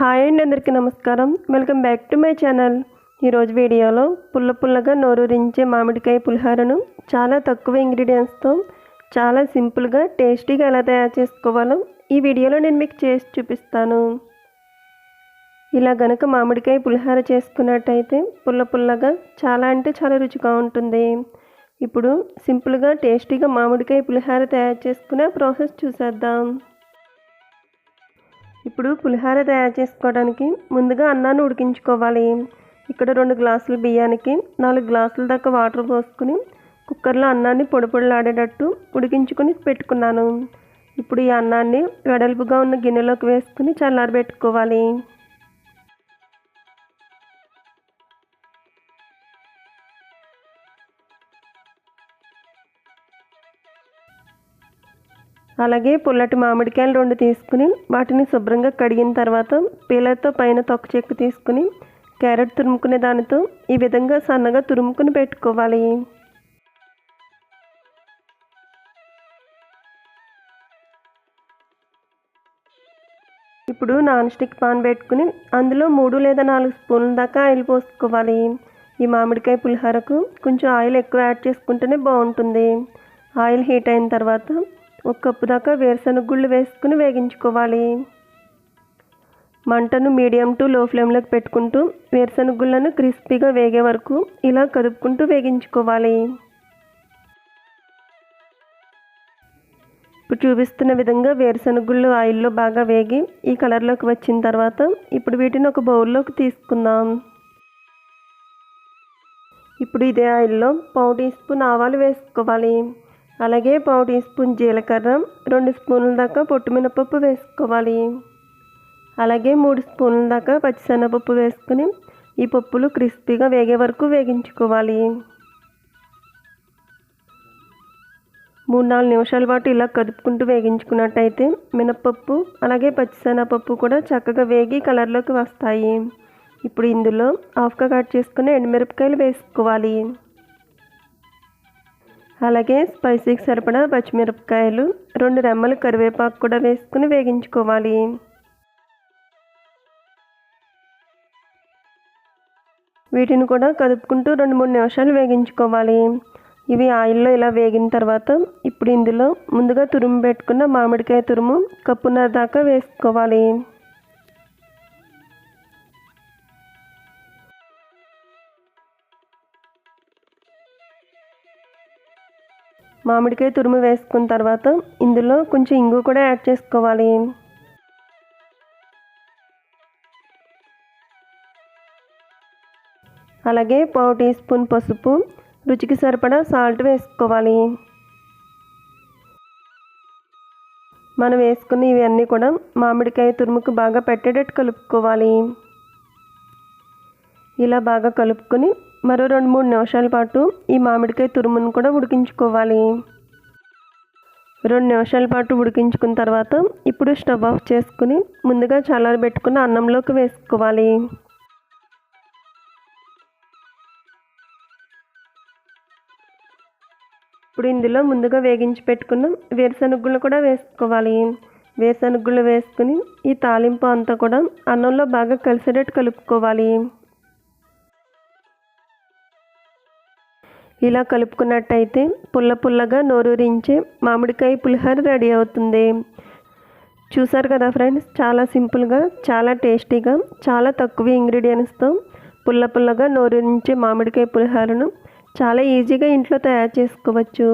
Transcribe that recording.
Hi అండి అందరికీ నమస్కారం. Welcome back to my channel ఈరోజు వీడియోలో పుల్ల పుల్లగా నోరూరించే మామిడికాయ పులిహోరను చాలా తక్కువ ఇంగ్రీడియంట్స్తో చాలా సింపుల్గా టేస్టీగా ఎలా తయారు చేసుకోవాలో ఈ వీడియోలో నేను మీకు చేసి చూపిస్తాను. ఇలా గనక మామిడికాయ పులిహోర చేసుకున్నట్టయితే పుల్ల పుల్లగా చాలా అంటే చాలా రుచిగా ఉంటుంది. ఇప్పుడు సింపుల్గా టేస్టీగా మామిడికాయ పులిహోర తయారు చేసుకునే ప్రాసెస్ చూసేద్దాం. ఇప్పుడు పులిహోర తయారు చేసుకోవడానికి ముందుగా అన్నాన్ని ఉడికించుకోవాలి. ఇక్కడ రెండు గ్లాసులు బియ్యానికి నాలుగు గ్లాసుల దాకా వాటర్ పోసుకుని కుక్కర్లో అన్నాన్ని పొడిపొడలాడేటట్టు ఉడికించుకొని పెట్టుకున్నాను. ఇప్పుడు ఈ అన్నాన్ని వెడల్పుగా ఉన్న గిన్నెలోకి వేసుకుని చల్లారబెట్టుకోవాలి. అలాగే పుల్లటి మామిడికాయలు రెండు తీసుకుని వాటిని శుభ్రంగా కడిగిన తర్వాత పీలర్తో పైన తొక్క చెక్కు తీసుకుని క్యారెట్ తురుముకునే దానితో ఈ విధంగా సన్నగా తురుముకుని పెట్టుకోవాలి. ఇప్పుడు నాన్ స్టిక్ పాన్ పెట్టుకుని అందులో మూడు లేదా నాలుగు స్పూన్ల దాకా ఆయిల్ పోసుకోవాలి. ఈ మామిడికాయ పులిహోరకు కొంచెం ఆయిల్ ఎక్కువ యాడ్ చేసుకుంటేనే బాగుంటుంది. ఆయిల్ హీట్ అయిన తర్వాత ఒక కప్పు దాకా వేరుశనగ గుళ్ళు వేసుకుని వేగించుకోవాలి. మంటను మీడియం టు లో ఫ్లేమ్లోకి పెట్టుకుంటూ వేరుశనగ గుళ్ళను క్రిస్పీగా వేగే వరకు ఇలా కదుపుకుంటూ వేగించుకోవాలి. ఇప్పుడు చూపిస్తున్న విధంగా వేరుశనగ గుళ్ళు ఆయిల్లో బాగా వేగి ఈ కలర్లోకి వచ్చిన తర్వాత ఇప్పుడు వీటిని ఒక బౌల్లోకి తీసుకుందాం. ఇప్పుడు ఇదే ఆయిల్లో పావు టీ స్పూన్ ఆవాలు వేసుకోవాలి. అలాగే పావు టీ స్పూన్ జీలకర్ర రెండు స్పూన్ల దాకా పొట్టు మినపప్పు వేసుకోవాలి. అలాగే మూడు స్పూన్ల దాకా పచ్చిసెనపప్పు వేసుకుని ఈ పప్పులు క్రిస్పీగా వేగే వరకు వేగించుకోవాలి. మూడు నాలుగు నిమిషాల పాటు ఇలా కదుపుకుంటూ వేగించుకున్నట్టయితే మినపప్పు అలాగే పచ్చిసెనపప్పు కూడా చక్కగా వేగి కలర్లోకి వస్తాయి. ఇప్పుడు ఇందులో హాఫ్గా కట్ చేసుకుని ఎండుమిరపకాయలు వేసుకోవాలి. అలాగే స్పైసీకి సరిపడా పచ్చిమిరపకాయలు రెండు రెమ్మలు కరివేపాకు కూడా వేసుకుని వేగించుకోవాలి. వీటిని కూడా కదుపుకుంటూ రెండు మూడు నిమిషాలు వేగించుకోవాలి. ఇవి ఆయిల్లో ఇలా వేగిన తర్వాత ఇప్పుడు ఇందులో ముందుగా తురుము పెట్టుకున్న మామిడికాయ తురుము కప్పున్నర దాకా వేసుకోవాలి. మామిడికాయ తురుము వేసుకున్న తర్వాత ఇందులో కొంచెం ఇంగు కూడా యాడ్ చేసుకోవాలి. అలాగే పావు టీ స్పూన్ పసుపు రుచికి సరిపడా సాల్ట్ వేసుకోవాలి. మనం వేసుకున్న ఇవన్నీ కూడా మామిడికాయ తురుముకు బాగా పెట్టేటట్టు కలుపుకోవాలి. ఇలా బాగా కలుపుకొని మరో రెండు మూడు నిమిషాల పాటు ఈ మామిడికాయ తురుమును కూడా ఉడికించుకోవాలి. రెండు నిమిషాల పాటు ఉడికించుకున్న తర్వాత ఇప్పుడు స్టవ్ ఆఫ్ చేసుకుని ముందుగా చల్లారబెట్టుకున్న అన్నంలోకి వేసుకోవాలి. ఇప్పుడు ఇందులో ముందుగా వేగించి పెట్టుకున్న వేరుశనగుళ్ళు కూడా వేసుకోవాలి. వేరుశనగుళ్ళు వేసుకుని ఈ తాలింపు అంతా కూడా అన్నంలో బాగా కలిసేటట్టు కలుపుకోవాలి. ఇలా కలుపుకున్నట్టయితే పుల్ల పుల్లగా నోరూరించే మామిడికాయ పులిహోర రెడీ అవుతుంది. చూసారు కదా ఫ్రెండ్స్? చాలా సింపుల్గా చాలా టేస్టీగా చాలా తక్కువ ఇంగ్రీడియంట్స్తో పుల్ల పుల్లగా నోరూరించే మామిడికాయ పులిహోరను చాలా ఈజీగా ఇంట్లో తయారు చేసుకోవచ్చు.